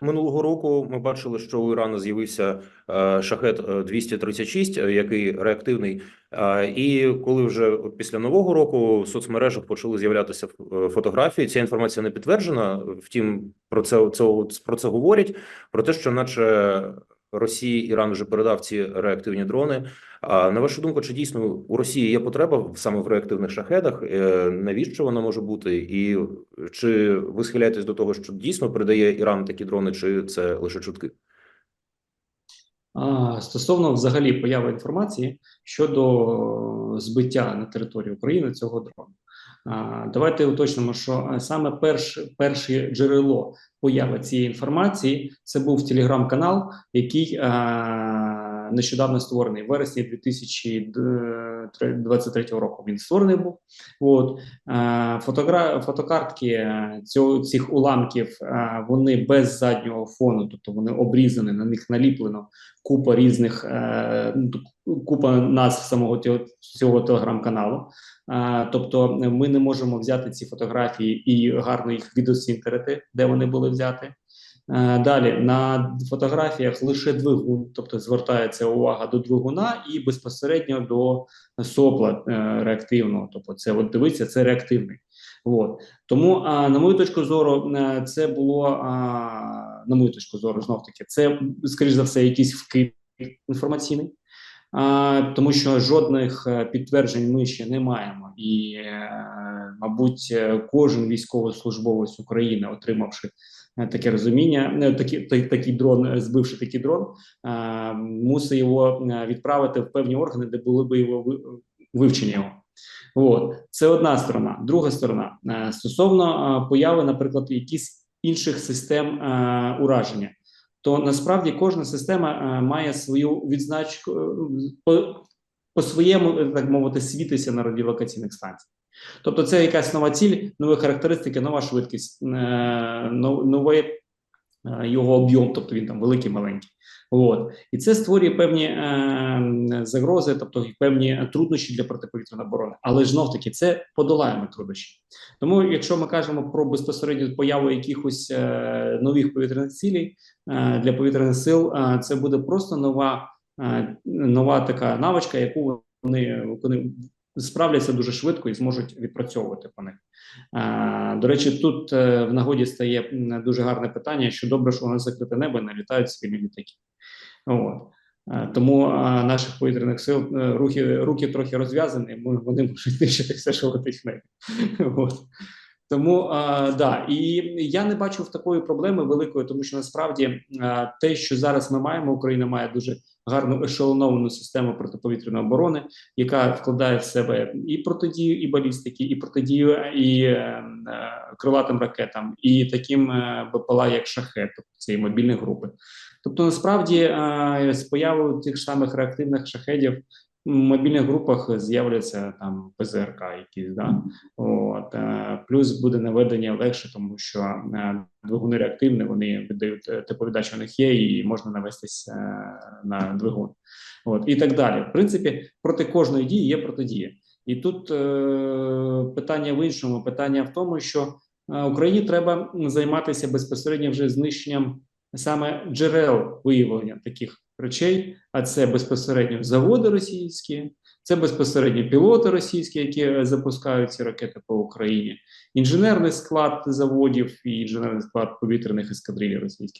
Минулого року ми бачили, що у Ірану з'явився е, шахет е, 236, е, який реактивний. Е, І коли вже після нового року в соцмережах почали з'являтися е, фотографії, ця інформація не підтверджена. Втім, про це, це про це говорять. Про те, що, наче Росії Іран вже передав ці реактивні дрони. А на вашу думку, чи дійсно у Росії є потреба саме в реактивних шахедах? Е, Навіщо вона може бути? І чи ви схиляєтесь до того, що дійсно передає Іран такі дрони, чи це лише чутки? Стосовно взагалі появи інформації щодо збиття на території України цього дрону. Давайте уточнимо, що е, саме перше перше джерело появи цієї інформації це був телеграм-канал, який а, нещодавно створений в вересні 2023 року. Він створений був. От е, фотогра... фотокартки е, цього цих уламків е, вони без заднього фону, тобто вони обрізані, на них наліплено купа різних ну, купа назв самого цього, телеграм-каналу. Тобто, ми не можемо взяти ці фотографії і гарно їх відосінтерити, де вони були взяти. Е, Далі на фотографіях лише двигун, тобто звертається увага до двигуна і безпосередньо до сопла е, реактивного. Тобто, це от дивиться, це реактивний. От. Тому, а, на мою точку зору, е, це було на мою точку зору, знов таки, це скоріш за все, якийсь вкид інформаційний. А, тому що жодних е, підтверджень ми ще не маємо, і, е, мабуть, е, кожен військовослужбовець України, отримавши е, таке розуміння, е, такі, такий дрон, е, збивши такий дрон, е, мусить його е, відправити в певні органи, де були б його вивчення його. От це одна сторона. Друга сторона е, стосовно е, появи, наприклад, якісь інших систем е, ураження, то насправді кожна система е, має свою відзначку е, по, по своєму, е, так мовити, світися на радіолокаційних станціях. Тобто, це якась нова ціль, нові характеристики, нова швидкість, е, новий е, його об'єм, тобто він там великий, маленький. От. І це створює певні е, загрози, тобто певні труднощі для протиповітряної оборони. Але ж знов таки це подолаємо труднощі. Тому, якщо ми кажемо про безпосередню появу якихось нових повітряних цілей для повітряних сил, це буде просто нова, нова така навичка, яку вони, вони справляться дуже швидко і зможуть відпрацьовувати по них. Е, До речі, тут е, в нагоді стає дуже гарне питання, що добре, що у нас закрите небо не літають цивільні літаки. От. Е, Тому наших повітряних сил рухи, руки трохи розв'язані, вони можуть нищити все, що летить в небі. От. Тому а, да, і я не бачу в такої проблеми великої, тому що насправді те, що зараз ми маємо, Україна має дуже гарну ешелоновану систему протиповітряної оборони, яка вкладає в себе і протидію, і балістики, і протидію і е, крилатим ракетам, і таким е, БПЛА, як шахет, тобто це мобільні групи. Тобто, насправді, е, з появою тих самих реактивних шахедів мобільних групах з'являться там ПЗРК якісь, да? От, е, плюс буде наведення легше, тому що е, двигуни реактивні, вони віддають е, тепловіддачу у них є, і можна навестись на двигун. От, і так далі. В принципі, проти кожної дії є протидія. І тут е, питання в іншому: питання в тому, що Україні треба займатися безпосередньо вже знищенням саме джерел виявлення таких речей, а це безпосередньо заводи російські, це безпосередньо пілоти російські, які запускають ці ракети по Україні, інженерний склад заводів і інженерний склад повітряних ескадрилів російських.